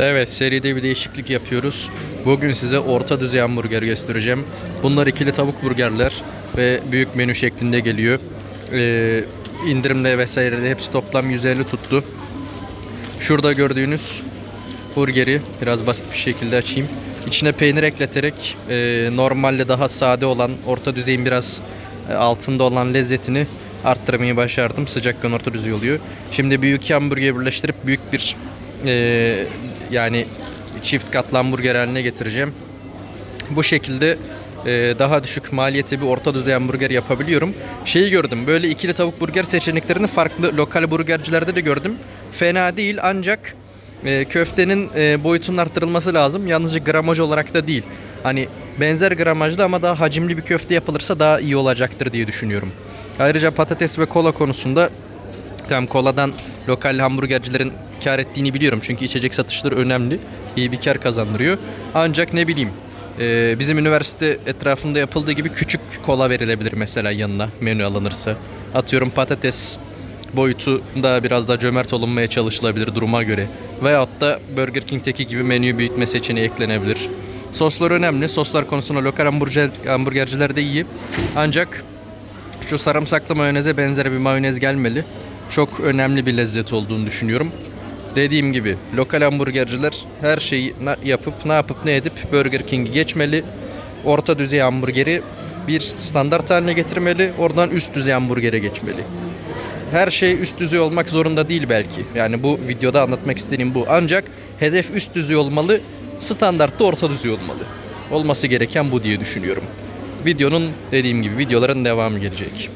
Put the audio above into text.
Evet seride bir değişiklik yapıyoruz. Bugün size orta düzey hamburger göstereceğim. Bunlar ikili tavuk burgerler ve büyük menü şeklinde geliyor. Ee, indirimle vesaire hepsi toplam 150 tuttu. Şurada gördüğünüz burgeri biraz basit bir şekilde açayım. İçine peynir ekleterek e, normalde daha sade olan orta düzeyin biraz e, altında olan lezzetini arttırmayı başardım. Sıcakken orta düzey oluyor. Şimdi büyük hamburgeri birleştirip büyük bir e, yani çift katlı hamburger haline getireceğim. Bu şekilde e, daha düşük maliyeti bir orta düzey hamburger yapabiliyorum. Şeyi gördüm böyle ikili tavuk burger seçeneklerini farklı lokal burgercilerde de gördüm. Fena değil ancak e, köftenin e, boyutunun arttırılması lazım. Yalnızca gramaj olarak da değil. Hani benzer gramajlı ama daha hacimli bir köfte yapılırsa daha iyi olacaktır diye düşünüyorum. Ayrıca patates ve kola konusunda Tamam koladan lokal hamburgercilerin kar ettiğini biliyorum. Çünkü içecek satışları önemli. İyi bir kar kazandırıyor. Ancak ne bileyim e, bizim üniversite etrafında yapıldığı gibi küçük kola verilebilir mesela yanına menü alınırsa. Atıyorum patates boyutu da biraz daha cömert olunmaya çalışılabilir duruma göre. Veyahut da Burger King'teki gibi menüyü büyütme seçeneği eklenebilir. Soslar önemli. Soslar konusunda lokal hamburger, hamburgerciler de iyi. Ancak şu sarımsaklı mayoneze benzer bir mayonez gelmeli. Çok önemli bir lezzet olduğunu düşünüyorum. Dediğim gibi lokal hamburgerciler her şeyi yapıp ne yapıp ne edip Burger King'i geçmeli. Orta düzey hamburgeri bir standart haline getirmeli. Oradan üst düzey hamburgere geçmeli. Her şey üst düzey olmak zorunda değil belki. Yani bu videoda anlatmak istediğim bu. Ancak hedef üst düzey olmalı, standart da orta düzey olmalı. Olması gereken bu diye düşünüyorum. Videonun dediğim gibi videoların devamı gelecek.